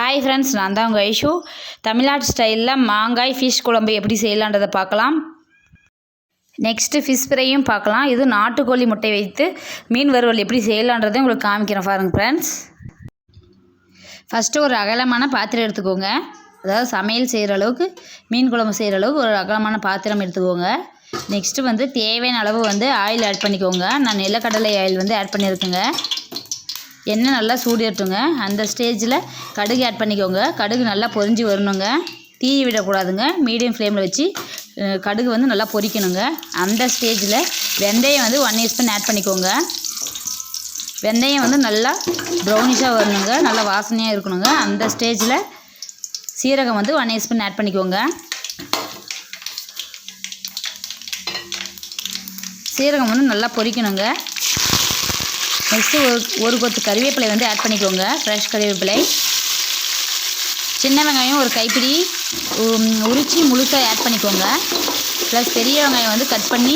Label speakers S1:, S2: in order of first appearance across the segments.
S1: Hi friends நான் தான் உங்கள் ஐஷு. தமிழ்நாட்டு ஸ்டைலில் மாங்காய் ஃபிஷ் குழம்பு எப்படி செய்யலான்றதை பார்க்கலாம். நெக்ஸ்ட்டு ஃபிஷ் ஃப்ரையும் பார்க்கலாம். இது நாட்டுக்கோழி முட்டை வைத்து மீன் வறுவல் எப்படி செய்யலான்றதை உங்களுக்கு காமிக்கிறேன் பாருங்கள் ஃப்ரெண்ட்ஸ் ஃபஸ்ட்டு ஒரு அகலமான பாத்திரம் எடுத்துக்கோங்க. அதாவது சமையல் செய்கிற அளவுக்கு மீன் குழம்பு செய்கிற அளவுக்கு ஒரு அகலமான பாத்திரம் எடுத்துக்கோங்க. நெக்ஸ்ட்டு வந்து தேவையான அளவு வந்து ஆயில் ஆட் பண்ணிக்கோங்க. நான் நிலக்கடலை ஆயில் வந்து ஆட் பண்ணியிருக்கேங்க. எண்ணெய் நல்லா சூடிட்டுங்க அந்த ஸ்டேஜில் கடுகு ஆட் பண்ணிக்கோங்க. கடுகு நல்லா பொரிஞ்சு வரணுங்க. தீ விடக்கூடாதுங்க. மீடியம் ஃப்ளேமில் வச்சு கடுகு வந்து நல்லா பொரிக்கணுங்க. அந்த ஸ்டேஜில் வெந்தயம் வந்து ஒன் ஸ்பூன் ஆட் பண்ணிக்கோங்க. வெந்தயம் வந்து நல்லா ப்ரௌனிஷாக வரணுங்க. நல்லா வாசனையாக இருக்கணுங்க. அந்த ஸ்டேஜில் சீரகம் வந்து ஒன் ஸ்பூன் ஆட் பண்ணிக்கோங்க. சீரகம் வந்து நல்லா பொரிக்கணுங்க. நெக்ஸ்ட்டு ஒரு ஒரு கொத்து கறிவேப்பிலை வந்து ஆட் பண்ணிக்கோங்க. ஃப்ரெஷ் கறிவேப்பிலை. சின்ன வெங்காயம் ஒரு கைப்பிடி. உரிச்சி முழுசாக ஆட் பண்ணிக்கோங்க. ப்ளஸ் பெரிய வெங்காயம் வந்து கட் பண்ணி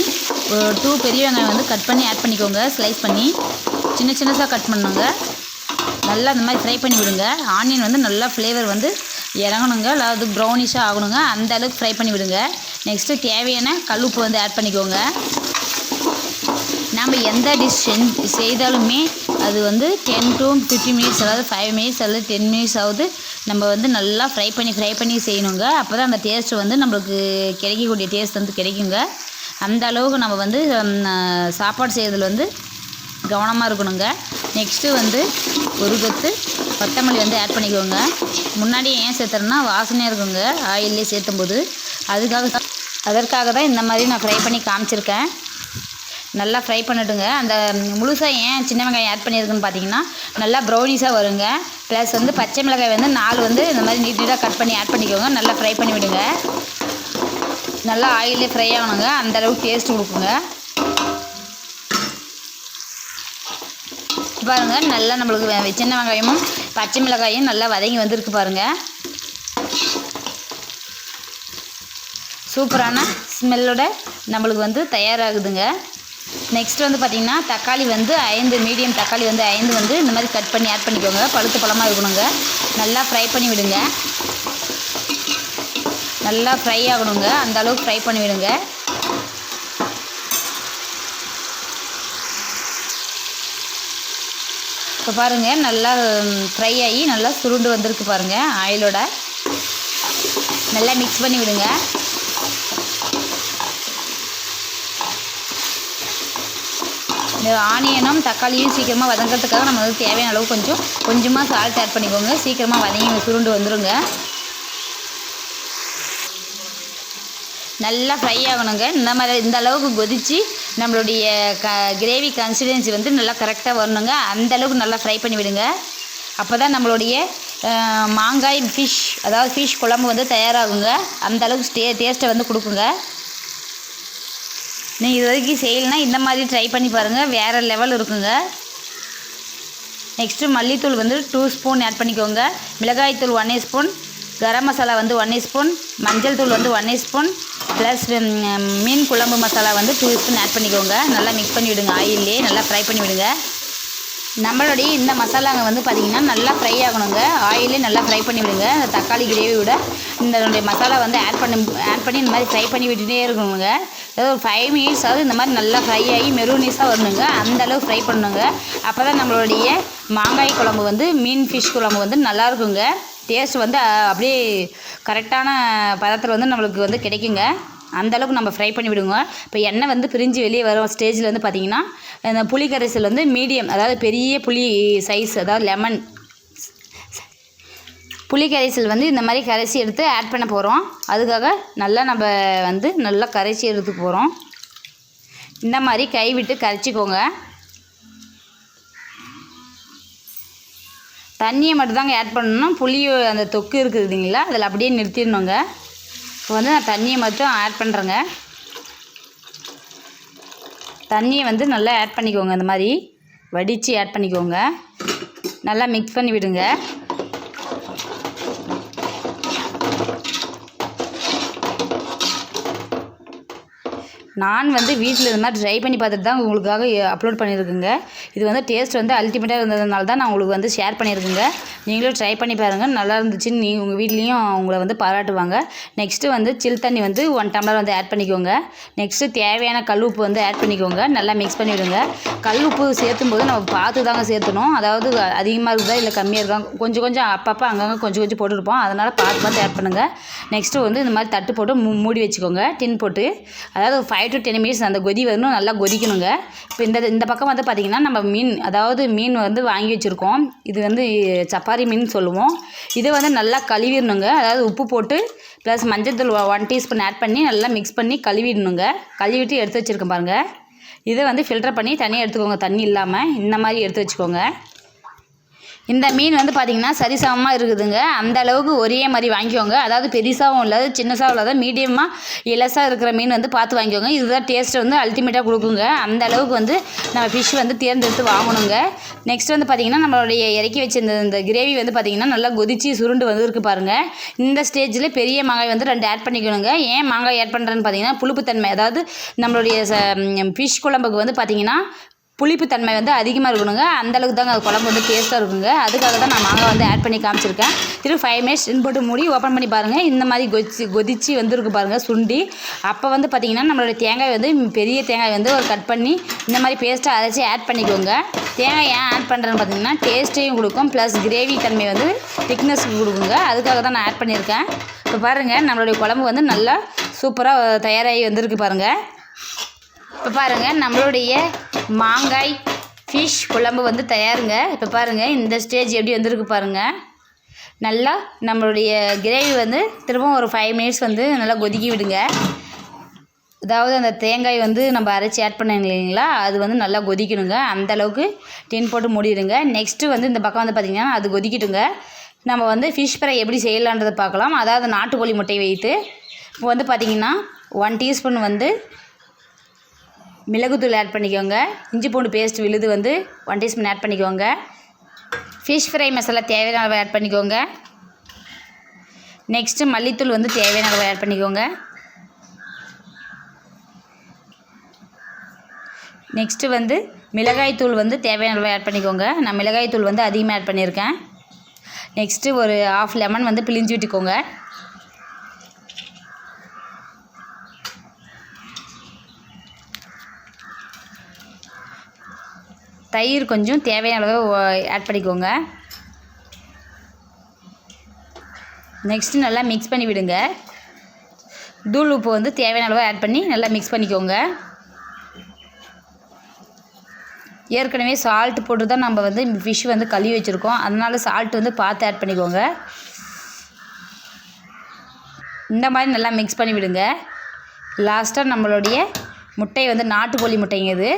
S1: ஒரு டூ பெரிய வெங்காயம் வந்து கட் பண்ணி ஆட் பண்ணிக்கோங்க. ஸ்லைஸ் பண்ணி. சின்ன சின்னதாக கட் பண்ணுங்க. நல்லா அந்த மாதிரி ஃப்ரை பண்ணி விடுங்க. ஆனியன் வந்து நல்லா ஃப்ளேவர் வந்து இறங்கணுங்க. அதாவது ப்ரௌனிஷாக ஆகணுங்க. அந்த அளவுக்கு ஃப்ரை பண்ணி விடுங்க. நெக்ஸ்ட்டு தேவையான கல்லுப்பு வந்து ஆட் பண்ணிக்கோங்க. நம்ம எந்த டிஷ் செஞ்சு செய்தாலுமே அது வந்து டென் டு ஃபிஃப்டி மினிட்ஸ் அதாவது ஃபைவ் மினிட்ஸ் அல்லது டென் மினிட்ஸ் ஆகுது நம்ம வந்து நல்லா ஃப்ரை பண்ணி ஃப்ரை பண்ணி செய்யணுங்க. அப்போ தான் அந்த டேஸ்ட்டு வந்து நம்மளுக்கு கிடைக்கக்கூடிய டேஸ்ட் வந்து கிடைக்குங்க. அந்த அளவுக்கு நம்ம வந்து சாப்பாடு செய்கிறதுல வந்து கவனமாக இருக்கணுங்க. நெக்ஸ்ட்டு வந்து ஒரு கொத்து கொத்தமல்லி வந்து ஆட் பண்ணிக்கோங்க. முன்னாடி ஏன் சேர்த்துறேன்னா வாசனையாக இருக்குங்க. ஆயிலே சேர்த்தும் போது அதுக்காக அதற்காக தான் இந்த மாதிரி நான் ஃப்ரை பண்ணி காமிச்சிருக்கேன். நல்லா ஃப்ரை பண்ணிட்டுங்க. அந்த முழுசாக ஏன் சின்ன வெங்காயம் ஆட் பண்ணியிருக்குன்னு பார்த்தீங்கன்னா நல்லா ப்ரௌனிஸாக வருங்க. ப்ளஸ் வந்து பச்சை மிளகாய் வந்து நாலு வந்து இந்த மாதிரி நீட் நீட்டாக கட் பண்ணி ஆட் பண்ணிக்கோங்க. நல்லா ஃப்ரை பண்ணி விடுங்க. நல்லா ஆயிலே ஃப்ரை ஆகணுங்க. அந்த அளவுக்கு டேஸ்ட் கொடுக்குங்க. பாருங்க நல்லா நம்மளுக்கு சின்ன வெங்காயமும் பச்சை மிளகாயும் நல்லா வதங்கி வந்திருக்கு பாருங்க. சூப்பரான ஸ்மெல்லோட நம்மளுக்கு வந்து தயாராகுதுங்க. நெக்ஸ்ட் வந்து பார்த்திங்கன்னா தக்காளி வந்து ஐந்து மீடியம் தக்காளி வந்து ஐந்து வந்து இந்த மாதிரி கட் பண்ணி ஆட் பண்ணிக்கோங்க. பழுத்து பழமாக இருக்கணுங்க. நல்லா ஃப்ரை பண்ணி விடுங்க. நல்லா ஃப்ரை ஆகணுங்க. அந்த அளவுக்கு ஃப்ரை பண்ணி விடுங்க. இப்போ பாருங்கள் நல்லா ஃப்ரை ஆகி நல்லா சுருண்டு வந்திருக்கு பாருங்கள் ஆயிலோட நல்லா மிக்ஸ் பண்ணி விடுங்க. இந்த ஆனியனும் தக்காளியும் சீக்கிரமாக வதங்கிறதுக்காக நம்ம வந்து தேவையான அளவு கொஞ்சம் கொஞ்சமாக சால்ட் ஆட் பண்ணிக்கோங்க. சீக்கிரமாக வதங்கி சுருண்டு வந்துடுங்க நல்லா ஃப்ரை ஆகணுங்க. இந்த மாதிரி இந்த அளவுக்கு கொதித்து நம்மளுடைய க கிரேவி கன்சிஸ்டன்சி வந்து நல்லா கரெக்டாக வரணுங்க. அந்த அளவுக்கு நல்லா ஃப்ரை பண்ணி விடுங்க. அப்போ தான் நம்மளுடைய மாங்காய் ஃபிஷ் அதாவது ஃபிஷ் குழம்பு வந்து தயாராகுங்க. அந்த அளவுக்கு டே டேஸ்ட்டை வந்து கொடுக்குங்க. நீங்கள் இது வரைக்கும் செய்யலைன்னா இந்த மாதிரி ட்ரை பண்ணி பாருங்கள் வேறு லெவல் இருக்குங்க. நெக்ஸ்ட்டு மல்லித்தூள் வந்து டூ ஸ்பூன் ஆட் பண்ணிக்கோங்க. மிளகாய்த்தூள் ஒன் ஸ்பூன் கரம் மசாலா வந்து ஒன் ஸ்பூன் மஞ்சள் தூள் வந்து ஒன் ஸ்பூன் ப்ளஸ் மீன் குழம்பு மசாலா வந்து டூ ஸ்பூன் ஆட் பண்ணிக்கோங்க. நல்லா மிக்ஸ் பண்ணி விடுங்க ஆயிலே நல்லா ஃப்ரை பண்ணி விடுங்க நம்மளுடைய இந்த மசாலாங்க வந்து பார்த்திங்கன்னா நல்லா ஃப்ரை ஆகணுங்க. ஆயிலே நல்லா ஃப்ரை பண்ணி விடுங்க. இந்த தக்காளி கிரேவியோட இந்த மசாலா வந்து ஆட் பண்ணி ஆட் பண்ணி இந்த மாதிரி ஃப்ரை பண்ணி விட்டுட்டே இருக்கணுங்க. அதாவது ஒரு ஃபைவ் மினிட்ஸ் ஆகுது இந்த மாதிரி நல்லா ஃப்ரை ஆகி மெரூனிஸாக வரணுங்க. அந்தளவு ஃப்ரை பண்ணணுங்க. அப்போ தான் நம்மளுடைய மாங்காய் குழம்பு வந்து மீன் ஃபிஷ் குழம்பு வந்து நல்லா இருக்குங்க. டேஸ்ட் வந்து அப்படியே கரெக்டான பதத்தில் வந்து நம்மளுக்கு வந்து கிடைக்குங்க. அந்தளவுக்கு நம்ம ஃப்ரை பண்ணி விடுங்க இப்போ எண்ணெய் வந்து பிரிஞ்சு வெளியே வரும் ஸ்டேஜில் வந்து பார்த்திங்கன்னா இந்த புளி கரைசல் வந்து மீடியம் அதாவது பெரிய புளி சைஸ் அதாவது லெமன் புளி கரைசல் வந்து இந்த மாதிரி கரைச்சி எடுத்து ஆட் பண்ண போகிறோம் அதுக்காக நல்லா நம்ம வந்து நல்லா கரைச்சி எடுத்து போகிறோம் இந்த மாதிரி கை விட்டு கரைச்சிக்கோங்க. தண்ணியை மட்டும்தாங்க ஆட் பண்ணணும். புளி அந்த தொக்கு இருக்குது இல்லைங்களா? அதில் அப்படியே நிறுத்திடணுங்க. இப்போ வந்து நான் தண்ணியை மட்டும் ஆட் பண்ணுறேங்க தண்ணியை வந்து நல்லா ஆட் பண்ணிக்கோங்க இந்த மாதிரி. வடித்து ஆட் பண்ணிக்கோங்க. நல்லா மிக்ஸ் பண்ணி விடுங்க. நான் வந்து வீட்டில் இந்த மாதிரி ட்ரை பண்ணி பார்த்துட்டு தான் உங்களுக்காக அப்லோட் பண்ணியிருக்குங்க. இது வந்து டேஸ்ட் வந்து அல்டிமேட்டாக இருந்ததுனால தான் நான் உங்களுக்கு வந்து ஷேர் பண்ணியிருக்குங்க. நீங்களும் ட்ரை பண்ணி பாருங்கள் நல்லா இருந்துச்சுன்னு நீ உங்கள் வீட்லேயும் அவங்கள வந்து பாராட்டுவாங்க. நெக்ஸ்ட்டு வந்து சில் தண்ணி வந்து ஒன் டம்ளர் வந்து ஆட் பண்ணிக்கோங்க. நெக்ஸ்ட்டு தேவையான கல் உப்பு வந்து ஆட் பண்ணிக்கோங்க. நல்லா மிக்ஸ் பண்ணி விடுங்க கல் உப்பு சேர்த்தும் போது நம்ம பார்த்து தாங்க சேர்த்தணும். அதாவது அதிகமாக இருக்குதா இல்லை கம்மியாக இருக்கா? கொஞ்சம் கொஞ்சம் அப்பப்போ அங்கங்கே கொஞ்சம் கொஞ்சம் போட்டுருப்போம். அதனால் பார்த்து பார்த்து ஆட் பண்ணுங்கள் நெக்ஸ்ட்டு வந்து இந்த மாதிரி தட்டு போட்டு மூ மூடி வச்சுக்கோங்க. டின் போட்டு. அதாவது ஃபைவ் டு டென் மினிட்ஸ் அந்த கொதி வரணும். நல்லா கொதிக்கணுங்க. இப்போ இந்த இந்த பக்கம் வந்து பார்த்திங்கன்னா நம்ம மீன் அதாவது மீன் வந்து வாங்கி வச்சுருக்கோம். இது வந்து சப்பாரி மீன் சொல்லுவோம். இதை வந்து நல்லா கழுவிடணுங்க. அதாவது உப்பு போட்டு ப்ளஸ் மஞ்சள் தூள் ஒன் டீஸ்பூன் ஆட் பண்ணி நல்லா மிக்ஸ் பண்ணி கழுவிடணுங்க. கழுவிட்டு எடுத்து வச்சுருக்கேன் பாருங்கள் இதை வந்து ஃபில்டர் பண்ணி தனியாக எடுத்துக்கோங்க. தண்ணி இல்லாமல் இந்த மாதிரி எடுத்து வச்சுக்கோங்க. இந்த மீன் வந்து பார்த்திங்கன்னா சரிசமமாக இருக்குதுங்க. அந்த அளவுக்கு ஒரே மாதிரி வாங்கிக்கோங்க. அதாவது பெருசாகவும் இல்லாத சின்னசாகவும் இல்லாத மீடியமாக இலசாக இருக்கிற மீன் வந்து பார்த்து வாங்கிக்கோங்க. இதுதான் டேஸ்ட் வந்து அல்டிமேட்டாக கொடுக்குங்க. அந்த அளவுக்கு வந்து நம்ம ஃபிஷ் வந்து தேர்ந்தெடுத்து வாங்கணுங்க. நெக்ஸ்ட் வந்து பார்த்திங்கன்னா நம்மளுடைய இறக்கி வச்சிருந்த இந்த கிரேவி வந்து பார்த்திங்கன்னா நல்லா கொதிச்சு சுருண்டு வந்துருக்கு பாருங்கள் இந்த ஸ்டேஜில் பெரிய மாங்காய் வந்து ரெண்டு ஆட் பண்ணிக்கணுங்க. ஏன் மாங்காய் ஆட் பண்ணுறேன்னு பார்த்தீங்கன்னா புளிப்புத்தன்மை அதாவது நம்மளுடைய ஃபிஷ் குழம்புக்கு வந்து பார்த்திங்கன்னா புளிப்புத்தன்மை வந்து அதிகமாக இருக்கணுங்க. அந்தளவுக்கு தாங்க அது குழம்பு வந்து டேஸ்ட்டாக இருக்குங்க. அதுக்காக தான் நான் மாங்காய் வந்து ஆட் பண்ணி காமிச்சிருக்கேன். திரு ஃபைவ் மினிட்ஸ் இன் போட்டு மூடி ஓப்பன் பண்ணி பாருங்கள் இந்த மாதிரி கொதிச்சு கொதிச்சு வந்துருக்கு பாருங்கள் சுண்டி. அப்போ வந்து பார்த்திங்கன்னா நம்மளுடைய தேங்காய் வந்து பெரிய தேங்காய் வந்து ஒரு கட் பண்ணி இந்த மாதிரி பேஸ்ட்டாக அரைச்சி ஆட் பண்ணிக்கோங்க. தேங்காய் ஏன் ஆட் பண்ணுறேன்னு பார்த்தீங்கன்னா டேஸ்ட்டையும் கொடுக்கும். ப்ளஸ் கிரேவி தன்மை வந்து திக்னஸ்க்கு கொடுக்குங்க. அதுக்காக தான் நான் ஆட் பண்ணியிருக்கேன். இப்போ பாருங்கள் நம்மளுடைய குழம்பு வந்து நல்லா சூப்பராக தயாராகி வந்திருக்கு பாருங்கள் இப்போ பாருங்கள் நம்மளுடைய மாங்காய் ஃபிஷ் குழம்பு வந்து தயாருங்க. இப்போ பாருங்கள் இந்த ஸ்டேஜ் எப்படி வந்திருக்கு பாருங்கள் நல்லா நம்மளுடைய கிரேவி வந்து திரும்பவும் ஒரு ஃபைவ் மினிட்ஸ் வந்து நல்லா கொதிக்கி விடுங்க. அதாவது அந்த தேங்காய் வந்து நம்ம அரைச்சி ஆட் பண்ணோம் இல்லைங்களா? அது வந்து நல்லா கொதிக்கணுங்க. அந்த அளவுக்கு டின் போட்டு மூடிடுங்க. நெக்ஸ்ட்டு வந்து இந்த பக்கம் வந்து பார்த்திங்கன்னா அது கொதிக்கட்டுங்க. நம்ம வந்து ஃபிஷ் ஃப்ரை எப்படி செய்யலான்றதை பார்க்கலாம். அதாவது நாட்டுக்கோழி முட்டையை வைத்து இப்போ வந்து பார்த்திங்கன்னா ஒன் டீஸ்பூன் வந்து மிளகுத்தூள் ஆட் பண்ணிக்கோங்க. இஞ்சி பூண்டு பேஸ்ட் விழுது வந்து ஒன் டீஸ்பூன் ஆட் பண்ணிக்கோங்க. ஃபிஷ் ஃப்ரை மசாலா தேவையான அளவு ஆட் பண்ணிக்கோங்க. நெக்ஸ்ட்டு மல்லித்தூள் வந்து தேவையான அளவு ஆட் பண்ணிக்கோங்க. நெக்ஸ்ட்டு வந்து மிளகாய் தூள் வந்து தேவையான அளவு ஆட் பண்ணிக்கோங்க. நான் மிளகாய் தூள் வந்து அதிகமாக ஆட் பண்ணியிருக்கேன். நெக்ஸ்ட்டு ஒரு ஆஃப் லெமன் வந்து பிழிஞ்சு விட்டுக்கோங்க. தயிர் கொஞ்சம் தேவையான அளவு ஆட் பண்ணிக்கோங்க. நெக்ஸ்ட்டு நல்லா மிக்ஸ் பண்ணி விடுங்க. தூள் உப்பு வந்து தேவையான அளவு ஆட் பண்ணி நல்லா மிக்ஸ் பண்ணிக்கோங்க. ஏற்கனவே சால்ட் போட்டு தான் நம்ம வந்து ஃபிஷ் வந்து கழுவி வச்சுருக்கோம். அதனால் சால்ட் வந்து பார்த்து ஆட் பண்ணிக்கோங்க. இந்த மாதிரி நல்லா மிக்ஸ் பண்ணி விடுங்க. லாஸ்ட்டாக நம்மளுடைய முட்டை வந்து நாட்டுக்கோழி முட்டைங்க இது.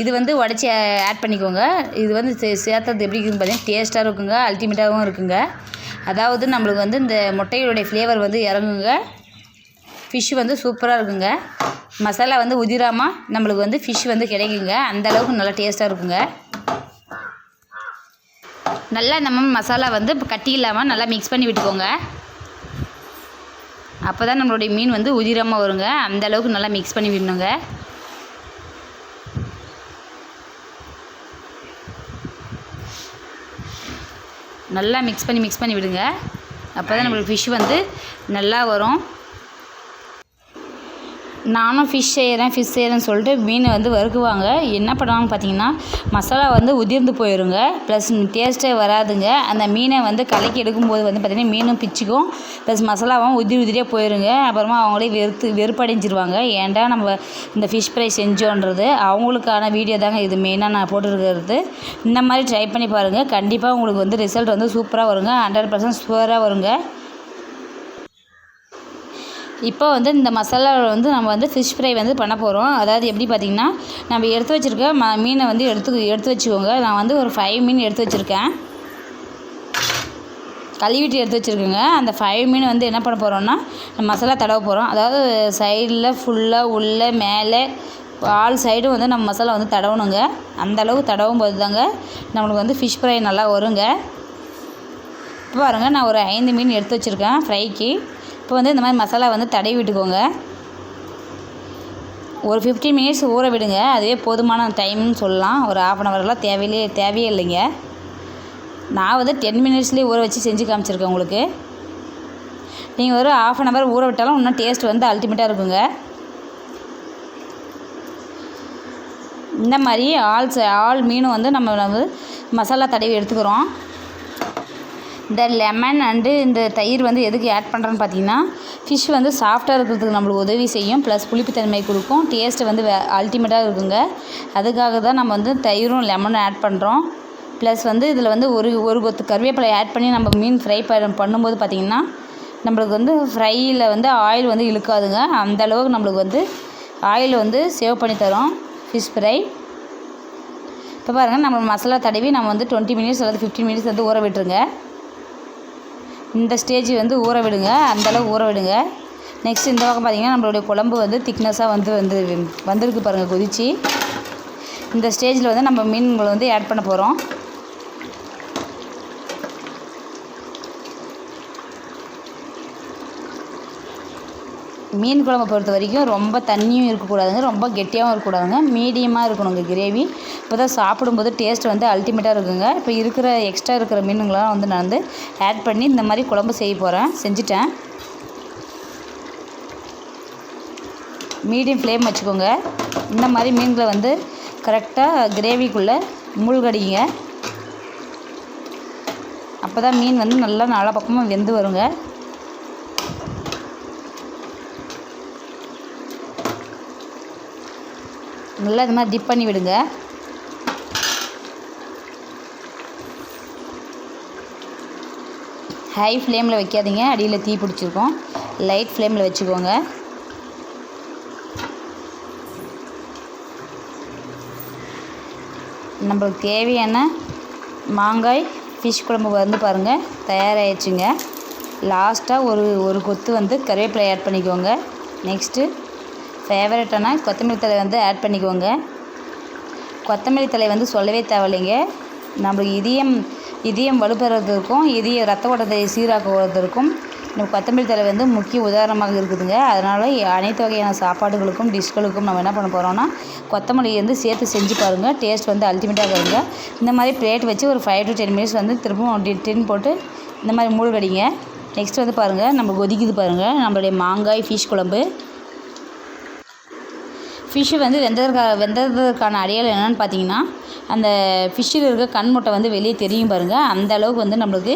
S1: இது வந்து உடச்சி ஆட் பண்ணிக்கோங்க. இது வந்து சே சேர்த்தது எப்படி இருக்குதுன்னு பார்த்தீங்கன்னா டேஸ்ட்டாக இருக்குங்க அல்டிமேட்டாகவும் இருக்குங்க. அதாவது நம்மளுக்கு வந்து இந்த முட்டையோடைய ஃப்ளேவர் வந்து இறங்குங்க. ஃபிஷ் வந்து சூப்பராக இருக்குங்க. மசாலா வந்து உதிராமல் நம்மளுக்கு வந்து ஃபிஷ் வந்து கிடைக்குங்க. அந்த அளவுக்கு நல்லா டேஸ்ட்டாக இருக்குங்க. நல்லா நம்ம மசாலா வந்து கட்டி இல்லாமல் நல்லா மிக்ஸ் பண்ணி விட்டுக்கோங்க. அப்போ தான் நம்மளுடைய மீன் வந்து உதிரமாக வருங்க. அந்த அளவுக்கு நல்லா மிக்ஸ் பண்ணி விடணுங்க. நல்லா மிக்ஸ் பண்ணி மிக்ஸ் பண்ணி விடுங்க. அப்போ தான் நம்மளுக்கு ஃபிஷ் வந்து நல்லா வரும். நானும் ஃபிஷ் செய்கிறேன் ஃபிஷ் செய்கிறேன்னு சொல்லிட்டு மீனை வந்து வறுக்குவாங்க. என்ன பண்ணுவாங்க பார்த்தீங்கன்னா மசாலா வந்து உதிர்ந்து போயிருங்க. ப்ளஸ் டேஸ்ட்டே வராதுங்க. அந்த மீனை வந்து கலக்கி எடுக்கும்போது வந்து பார்த்திங்கன்னா மீனும் பிச்சுக்கும். ப்ளஸ் மசாலாவும் உதிரி உதிரியாக போயிருங்க. அப்புறமா அவங்களே வெறுத்து வெறுப்படைஞ்சிருவாங்க. ஏன்டா நம்ம இந்த ஃபிஷ் ஃப்ரை செஞ்சோன்றது? அவங்களுக்கான வீடியோ தாங்க இது மெயினாக நான் போட்டுருக்கிறது. இந்த மாதிரி ட்ரை பண்ணி பாருங்கள் கண்டிப்பாக உங்களுக்கு வந்து ரிசல்ட் வந்து சூப்பராக வருங்க. ஹண்ட்ரட் பர்சன்ட் சூப்பராக வருங்க. இப்போ வந்து இந்த மசாலாவில் வந்து நம்ம வந்து ஃபிஷ் ஃப்ரை வந்து பண்ண போகிறோம் அதாவது எப்படி பார்த்திங்கன்னா நம்ம எடுத்து வச்சுருக்க ம மீனை வந்து எடுத்து எடுத்து வச்சுக்கோங்க. நான் வந்து ஒரு ஃபைவ் மீன் எடுத்து வச்சுருக்கேன். கழுவிட்டு எடுத்து வச்சுருக்கோங்க. அந்த ஃபைவ் மீன் வந்து என்ன பண்ண போகிறோம்னா மசாலா தடவ போகிறோம் அதாவது சைடில் ஃபுல்லாக உள்ளே மேலே ஆல் சைடும் வந்து நம்ம மசாலா வந்து தடவணுங்க. அந்த அளவு தடவும் போது தாங்க நம்மளுக்கு வந்து ஃபிஷ் ஃப்ரை நல்லா வருங்க. இப்போ பாருங்கள் நான் ஒரு ஐந்து மீன் எடுத்து வச்சுருக்கேன் ஃப்ரைக்கு இப்போ வந்து இந்த மாதிரி மசாலா வந்து தடவி விட்டுக்கோங்க. ஒரு ஃபிஃப்டீன் மினிட்ஸ் ஊற விடுங்க. அதுவே போதுமான டைம்னு சொல்லலாம். ஒரு ஆஃப் அன் ஹவர்லாம் தேவையிலே தேவையே இல்லைங்க. நான் வந்து டென் மினிட்ஸ்லேயே ஊற வச்சு செஞ்சு காமிச்சிருக்கேன் உங்களுக்கு. நீங்கள் ஒரு ஆஃப் அன் ஹவர் ஊற விட்டாலும் இன்னும் டேஸ்ட் வந்து அல்டிமேட்டாக இருக்குங்க. இந்த மாதிரி ஆல் ச ஆல் மீனும் வந்து நம்ம வந்து மசாலா தடவி எடுத்துக்கிறோம். இந்த லெமன் அண்டு இந்த தயிர் வந்து எதுக்கு ஆட் பண்ணுறேன்னு பார்த்தீங்கன்னா ஃபிஷ் வந்து சாஃப்டாக இருக்கிறதுக்கு நம்மளுக்கு உதவி செய்யும். ப்ளஸ் புளிப்புத்தன்மை கொடுக்கும். டேஸ்ட்டு வந்து வே அல்டிமேட்டாக இருக்குங்க. அதுக்காக தான் நம்ம வந்து தயிரும் லெமனும் ஆட் பண்ணுறோம் ப்ளஸ் வந்து இதில் வந்து ஒரு ஒரு கொத்து கருவேப்பிலை ஆட் பண்ணி நம்ம மீன் ஃப்ரை பண்ணும்போது பார்த்திங்கன்னா நம்மளுக்கு வந்து ஃப்ரையில் வந்து ஆயில் வந்து இழுக்காதுங்க. அந்த அளவுக்கு நம்மளுக்கு வந்து ஆயில் வந்து சேவ் பண்ணி தரும் ஃபிஷ் ஃப்ரை இப்போ பாருங்கள் நம்ம மசாலா தடவி நம்ம வந்து டுவெண்ட்டி மினிட்ஸ் அல்லது ஃபிஃப்டீன் மினிட்ஸ் வந்து ஊற விட்டுருங்க. இந்த ஸ்டேஜ் வந்து ஊற விடுங்க. அந்தளவு ஊற விடுங்க. நெக்ஸ்ட் இந்த பக்கம் பார்த்திங்கன்னா நம்மளுடைய குழம்பு வந்து திக்னஸாக வந்து வந்து வந்திருக்கு பாருங்கள் கொதிச்சு. இந்த ஸ்டேஜில் வந்து நம்ம மீன்களை வந்து ஆட் பண்ண போகிறோம் மீன் குழம்பு பொறுத்த வரைக்கும் ரொம்ப தண்ணியும் இருக்கக்கூடாதுங்க ரொம்ப கெட்டியாகவும் இருக்கக்கூடாதுங்க. மீடியமாக இருக்கணுங்க கிரேவி இப்போ தான் சாப்பிடும்போது டேஸ்ட் வந்து அல்டிமேட்டாக இருக்குங்க. இப்போ இருக்கிற எக்ஸ்ட்ரா இருக்கிற மீனுங்களாம் வந்து நான் வந்து ஆட் பண்ணி இந்த மாதிரி குழம்பு செய்ய போகிறேன் செஞ்சுட்டேன். மீடியம் ஃப்ளேம் வச்சுக்கோங்க. இந்த மாதிரி மீன்களை வந்து கரெக்டாக கிரேவிக்குள்ளே மூழ்கடிங்க. அப்போ தான் மீன் வந்து நல்லா நாலா பக்கமாக வெந்து வருங்க. நல்லா இது மாதிரி டிப் பண்ணி விடுங்க. ஹை ஃப்ளேமில் வைக்காதீங்க. அடியில் தீ பிடிச்சிருக்கோம். லைட் ஃப்ளேமில் வச்சுக்கோங்க. நம்மளுக்கு தேவையான மாங்காய் ஃபிஷ் குழம்பு வந்து பாருங்கள் தயாராகிடுச்சுங்க லாஸ்ட்டாக ஒரு ஒரு கொத்து வந்து கருவேப்பிலை ஆட் பண்ணிக்கோங்க. நெக்ஸ்ட்டு ஃபேவரட்டான கொத்தமல்லி தழை வந்து ஆட் பண்ணிக்கோங்க. கொத்தமல்லி தழை வந்து சொல்லவே தேவையில்லைங்க. நம்மளுக்கு இதயம் இதயம் வலுப்பெறதுக்கும் இதய ரத்த ஓட்டத்தை சீராக்குவதற்கும் நம்ம கொத்தமல்லி தழை வந்து முக்கிய உதாரணமாக இருக்குதுங்க. அதனால் அனைத்து வகையான சாப்பாடுகளுக்கும் டிஷ்களுக்கும் நம்ம என்ன பண்ண போகிறோம்னா கொத்தமல்லி வந்து சேர்த்து செஞ்சு பாருங்கள் டேஸ்ட் வந்து அல்டிமேட்டாக வருங்க. இந்த மாதிரி பிளேட் வச்சு ஒரு ஃபைவ் டு டென் மினிட்ஸ் வந்து திரும்பவும் டின் போட்டு இந்த மாதிரி மூழ்கடிங்க. நெக்ஸ்ட் வந்து பாருங்கள் நம்ம கொதிக்குது பாருங்கள் நம்மளுடைய மாங்காய் ஃபிஷ் குழம்பு. ஃபிஷ்ஷு வந்து வெந்ததற்காக வெந்ததற்கான அடையாளம் என்னென்னு பார்த்தீங்கன்னா அந்த ஃபிஷ்ஷில் இருக்க கண் முட்டை வந்து வெளியே தெரியும் பாருங்கள் அந்த அளவுக்கு வந்து நம்மளுக்கு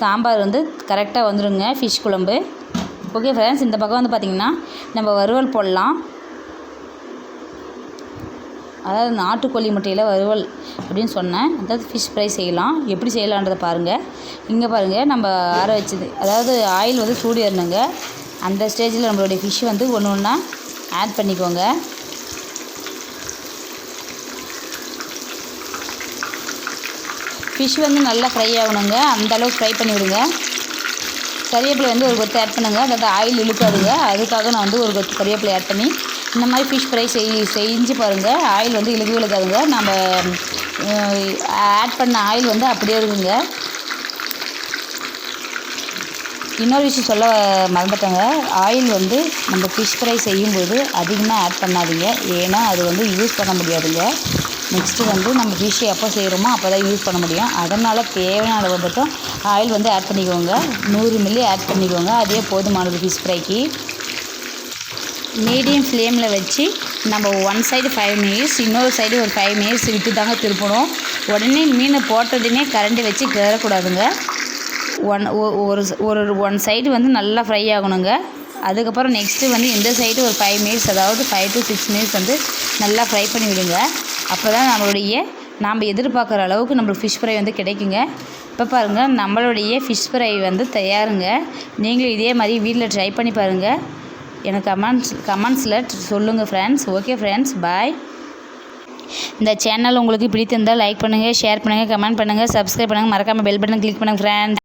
S1: சாம்பார் வந்து கரெக்டாக வந்துடுங்க ஃபிஷ் குழம்பு. ஓகே ஃப்ரெண்ட்ஸ் இந்த பக்கம் வந்து பார்த்திங்கன்னா நம்ம வறுவல் போடலாம். அதாவது நாட்டுக்கோழி முட்டையில் வறுவல் அப்படின்னு சொன்னேன். அதாவது ஃபிஷ் ஃப்ரை செய்யலாம். எப்படி செய்யலான்றதை பாருங்கள் இங்கே பாருங்கள் நம்ம ஆற வச்சது. அதாவது ஆயில் வந்து சூடு ஏறணுங்க. அந்த ஸ்டேஜில் நம்மளுடைய ஃபிஷ் வந்து ஒன்று ஒன்றா ஆட் பண்ணிக்கோங்க. ஃபிஷ் வந்து நல்லா ஃப்ரை ஆகணுங்க. அந்தளவுக்கு ஃப்ரை பண்ணி விடுங்க கறிவேப்பிலை வந்து ஒரு கொத்து ஆட் பண்ணுங்கள் அதாவது ஆயில் இழுக்காதுங்க. அதுக்காக நான் வந்து ஒரு கொத்து கறிவேப்பிலை ஆட் பண்ணி இந்த மாதிரி ஃபிஷ் ஃப்ரை செய் செஞ்சு பாருங்கள் ஆயில் வந்து இழுக்கவே இழுக்காதுங்க. நம்ம ஆட் பண்ண ஆயில் வந்து அப்படியே இருக்குங்க. இன்னொரு விஷயம் சொல்ல மறந்துட்டேங்க. ஆயில் வந்து நம்ம ஃபிஷ் ஃப்ரை செய்யும்போது அதிகமாக ஆட் பண்ணாதீங்க. ஏன்னா அது வந்து யூஸ் பண்ண முடியாதுங்க. நெக்ஸ்ட்டு வந்து நம்ம ஃபிஷ்ஷை எப்போ செய்கிறோமோ அப்போ தான் யூஸ் பண்ண முடியும். அதனால் தேவையான அளவு மட்டும் ஆயில் வந்து ஆட் பண்ணிக்கோங்க. நூறு மில்லி ஆட் பண்ணிக்கோங்க. அதே போதுமானது ஃபிஷ் ஃப்ரைக்கு மீடியம் ஃப்ளேமில் வச்சு நம்ம ஒன் சைடு ஃபைவ் மினிட்ஸ் இன்னொரு சைடு ஒரு ஃபைவ் மினிட்ஸ் விட்டு தாங்க திருப்பணும். உடனே மீனை போட்டதுமே கரண்டி வச்சு கிளறக்கூடாதுங்க ஒன் ஒரு ஒரு ஒன் சைடு வந்து நல்லா ஃப்ரை ஆகணுங்க. அதுக்கப்புறம் நெக்ஸ்ட்டு வந்து இந்த சைடு ஒரு ஃபைவ் மினிட்ஸ் அதாவது ஃபைவ் டு சிக்ஸ் மினிட்ஸ் வந்து நல்லா ஃப்ரை பண்ணி விடுங்க அப்போ தான் நம்மளுடைய நாம் எதிர்பார்க்குற அளவுக்கு நம்மளுக்கு ஃபிஷ் ஃப்ரை வந்து கிடைக்குங்க. இப்போ பாருங்கள் நம்மளுடைய ஃபிஷ் ஃப்ரை வந்து தயாருங்க. நீங்களும் இதே மாதிரி வீட்டில் ட்ரை பண்ணி பாருங்கள் எனக்கு கமெண்ட்ஸ் கமெண்ட்ஸில் சொல்லுங்கள் ஃப்ரெண்ட்ஸ் ஓகே ஃப்ரெண்ட்ஸ் பாய் இந்த சேனல் உங்களுக்கு பிடித்திருந்தால் லைக் பண்ணுங்கள் ஷேர் பண்ணுங்கள் கமெண்ட் பண்ணுங்கள் சப்ஸ்கிரைப் பண்ணுங்கள் மறக்காமல் பெல் பட்டன் கிளிக் பண்ணுங்கள் ஃப்ரெண்ட்ஸ்